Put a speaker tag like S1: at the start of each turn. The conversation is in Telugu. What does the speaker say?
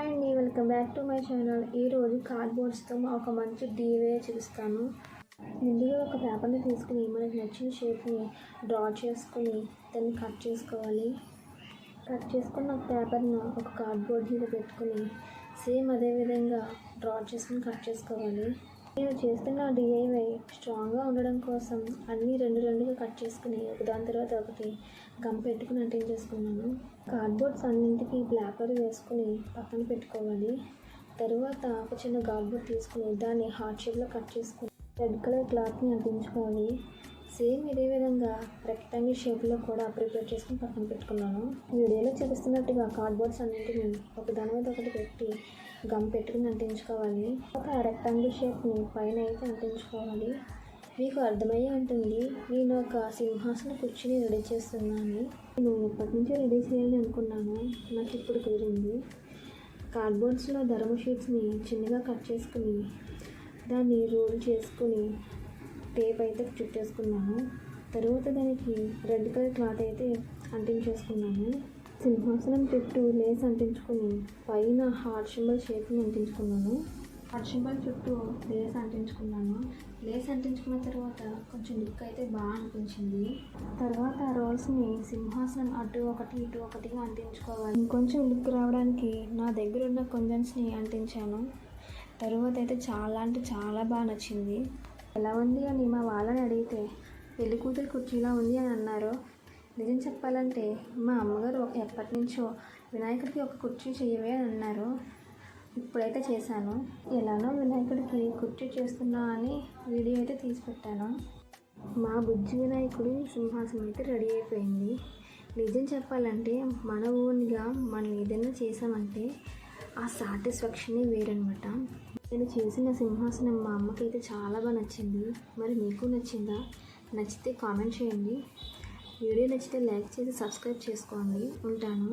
S1: హాయ్ అండి welcome back to my channel. ఈరోజు కార్డ్బోర్డ్స్తో ఒక మంచి డీవే చూస్తాను. ముందుగా ఒక పేపర్ని తీసుకుని మనకు నచ్చిన షేప్ని డ్రా చేసుకుని దాన్ని కట్ చేసుకోవాలి. కట్ చేసుకున్న పేపర్ను ఒక కార్డ్బోర్డ్ మీద పెట్టుకుని సేమ్ అదే విధంగా డ్రా చేసుకుని కట్ చేసుకోవాలి. నేను చేస్తున్న డిఐవై స్ట్రాంగ్గా ఉండడం కోసం అన్నీ రెండు రెండుగా కట్ చేసుకుని ఒకదాని తర్వాత ఒకటి గమ్ పెట్టుకుని అంటించేసుకున్నాను కార్డ్బోర్డ్స్ అన్నింటికి బ్లాకర్ వేసుకుని పక్కన పెట్టుకోవాలి. తరువాత ఒక చిన్న కార్డ్బోర్డ్ తీసుకుని దాన్ని హార్ట్ షేప్లో కట్ చేసుకుని రెడ్ కలర్ క్లాత్ని అంటించుకోవాలి. సేమ్ ఇదే విధంగా రెక్టాంగిల్ షేప్లో కూడా ప్రిపేర్ చేసుకుని పక్కన పెట్టుకున్నాను. వీడియోలో చూపిస్తున్నట్టుగా కార్డ్బోర్డ్స్ అన్నింటిని ఒకదాని మీద ఒకటి పెట్టి గమ్ పెట్టుకుని అంటించుకోవాలి. ఒక రెక్టాంగిల్ షేప్ని పైన అయితే అంటించుకోవాలి. మీకు అర్థమయ్యే ఉంటుంది నేను ఒక సింహాసన కుర్చీని రెడీ చేస్తున్నాను. నేను ఎప్పటి నుంచో రెడీ చేయాలని అనుకున్నాను. నాకు ఇప్పుడు కుదిరింది. కార్డ్బోర్డ్స్లో ధర్మ షీట్స్ని చిన్నగా కట్ చేసుకుని దాన్ని రోల్ చేసుకుని టేప్ అయితే చుట్టేసుకున్నాను తర్వాత దానికి రెడ్ కలర్ క్లాత్ అయితే అంటించేసుకున్నాను సింహాసనం చుట్టూ లేస్ అంటించుకుని పైన హార్ట్ సింబల్ షేప్ని అంటించుకున్నాను హార్ట్ సింబల్ చుట్టూ లేస్ అంటించుకున్నాను లేస్ అంటించుకున్న తర్వాత కొంచెం లుక్ అయితే బాగా అనిపించింది. తర్వాత ఆ రోల్స్ని సింహాసనం అటు ఒకటి ఇటు ఒకటిగా అంటించుకోవాలి. ఇంకొంచెం లుక్ రావడానికి నా దగ్గర ఉన్న కొంజన్స్ని అంటించాను. తర్వాత అయితే చాలా అంటే చాలా బాగా నచ్చింది. ఎలా ఉంది అని మా వాళ్ళని అడిగితే పెళ్ళి కూతురు కుర్చీలా ఉంది అని అన్నారు. నిజం చెప్పాలంటే మా అమ్మగారు ఎప్పటి నుంచో వినాయకుడికి ఒక కుర్చీ చేయవే అని అన్నారు. ఇప్పుడైతే చేశాను. ఎలానో వినాయకుడికి కుర్చీ చేస్తున్నా అని వీడియో అయితే తీసి పెట్టాను. మా బుజ్జి వినాయకుడి సింహాసనం అయితే రెడీ అయిపోయింది. నిజం చెప్పాలంటే మన ఓన్గా మనం ఏదైనా చేసామంటే ఆ సాటిస్ఫాక్షనే వేరనమాట నేను చేసిన సింహాసనం మా అమ్మకైతే చాలా బాగా నచ్చింది. మరి మీకు నచ్చిందా? నచ్చితే కామెంట్ చేయండి. వీడియో నచ్చితే లైక్ చేసి సబ్స్క్రైబ్ చేసుకోండి. ఉంటాను.